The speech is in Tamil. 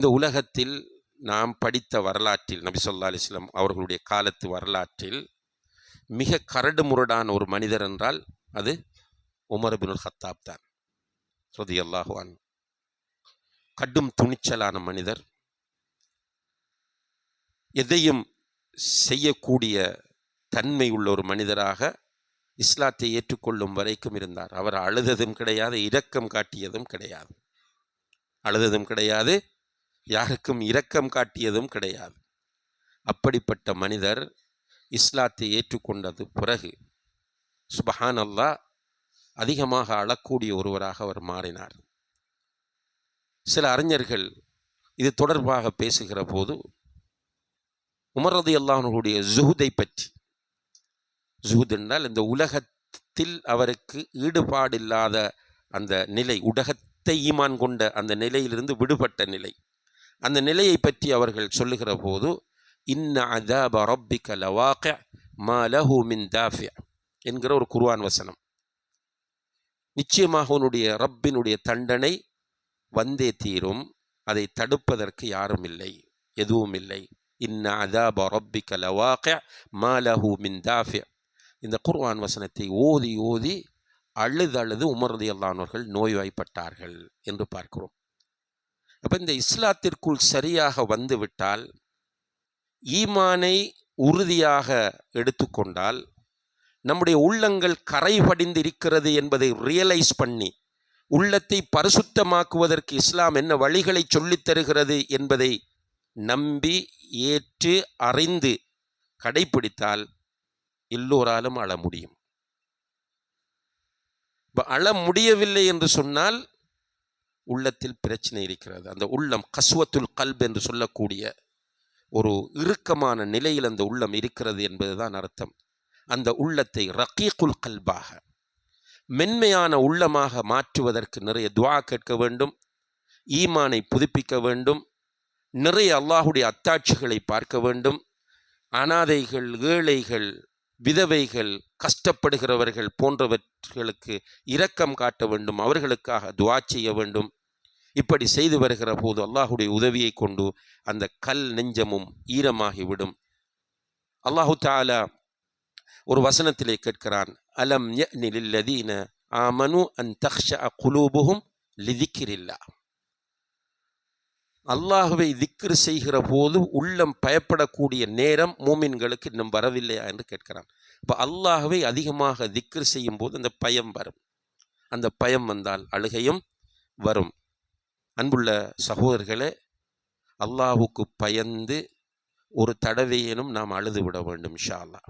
இந்த உலகத்தில் நாம் படித்த வரலாற்றில் நபி சொல்லா அலிஸ்லாம் அவர்களுடைய காலத்து வரலாற்றில் மிக கரடு முரடான ஒரு மனிதர் என்றால் அது உமர் பினுல் ஹத்தாப் தான் ஸ்ருதி அல்லாஹுவான் கடும் துணிச்சலான மனிதர். எதையும் செய்யக்கூடிய தன்மை உள்ள ஒரு மனிதராக இஸ்லாத்தை ஏற்றுக்கொள்ளும் வரைக்கும் இருந்தார். அவர் அழுததும் கிடையாது இரக்கம் காட்டியதும் கிடையாது. அழுததும் கிடையாது யாருக்கும் இரக்கம் காட்டியதும் கிடையாது. அப்படிப்பட்ட மனிதர் இஸ்லாத்தை ஏற்றுக்கொண்டது பிறகு சுபஹான் அல்லாஹ் அதிகமாக அழக்கூடிய ஒருவராக அவர் மாறினார். சில அறிஞர்கள் இது தொடர்பாக பேசுகிற போது உமரது அல்லாஹனுடைய ஜுஹுதை பற்றி ஜுஹுத் என்றால் இந்த உலகத்தில் அவருக்கு ஈடுபாடில்லாத அந்த நிலை உலகத்தை ஈமான் கொண்ட அந்த நிலையிலிருந்து விடுபட்ட நிலை. அந்த நிலையை பற்றி அவர்கள் சொல்லுகிற போது இன்ன அதாப ரப்பிக லவாக்க மா லஹு மின் என்கிற ஒரு குர்வான் வசனம். நிச்சயமாக உன்னுடைய ரப்பினுடைய தண்டனை வந்தே தீரும். அதை தடுப்பதற்கு யாரும் இல்லை எதுவும் இல்லை. இன்ன அதாப ரப்பிக லவாக்க மா லஹு மின் இந்த குர்வான் வசனத்தை ஓதி ஓதி அழுது அழுது உமரதி அல்லானவர்கள் நோய்வாய்ப்பட்டார்கள் என்று பார்க்கிறோம். அப்போ இந்த இஸ்லாத்திற்குள் சரியாக வந்துவிட்டால் ஈமானை உறுதியாக எடுத்துக்கொண்டால் நம்முடைய உள்ளங்கள் கரை படிந்து இருக்கிறது என்பதை ரியலைஸ் பண்ணி உள்ளத்தை பரிசுத்தமாக்குவதற்கு இஸ்லாம் என்ன வழிகளை சொல்லித் தருகிறது என்பதை நம்பி ஏற்று அறிந்து கடைபிடித்தால் எல்லோராலும் அழ முடியும். இப்போ அழ முடியவில்லை என்று சொன்னால் உள்ளத்தில் பிரச்சனை இருக்கிறது. அந்த உள்ளம் கசுவத்துல் கல்ப் என்று சொல்லக்கூடிய ஒரு இறுக்கமான நிலையில் அந்த உள்ளம் இருக்கிறது என்பதுதான் அர்த்தம். அந்த உள்ளத்தை ரக்கீக்குல் கல்பாக மென்மையான உள்ளமாக மாற்றுவதற்கு நிறைய துவா கேட்க வேண்டும் ஈமானை புதுப்பிக்க வேண்டும் நிறைய அல்லாஹுடைய அத்தாட்சிகளை பார்க்க வேண்டும் அனாதைகள் ஏழைகள் விதவைகள் கஷ்டப்படுகிறவர்கள் போன்றவர்களுக்கு இரக்கம் காட்ட வேண்டும் அவர்களுக்காக துவா செய்ய வேண்டும். இப்படி செய்து வருகிற போது அல்லாஹுடைய உதவியை கொண்டு அந்த கல் நெஞ்சமும் ஈரமாகிவிடும். அல்லாஹு தாலா ஒரு வசனத்திலே கேட்கிறான் அலம் யனிலில்லதீன ஆமனு அன் தக்ஷ குலூபுகும் லிதிக்கிரில்லா. அல்லாஹுவை திக்ரு செய்கிற போது உள்ளம் பயப்படக்கூடிய நேரம் மூமின்களுக்கு இன்னும் வரவில்லையா என்று கேட்கிறான். இப்போ அல்லாஹுவை அதிகமாக திக்ரு செய்யும் போது அந்த பயம் வரும். அந்த பயம் வந்தால் அழுகையும் வரும். அன்புள்ள சகோதரர்களே அல்லாஹுக்கு பயந்து ஒரு தடவையேனும் நாம் அழுது விட வேண்டும் ஷா அல்லா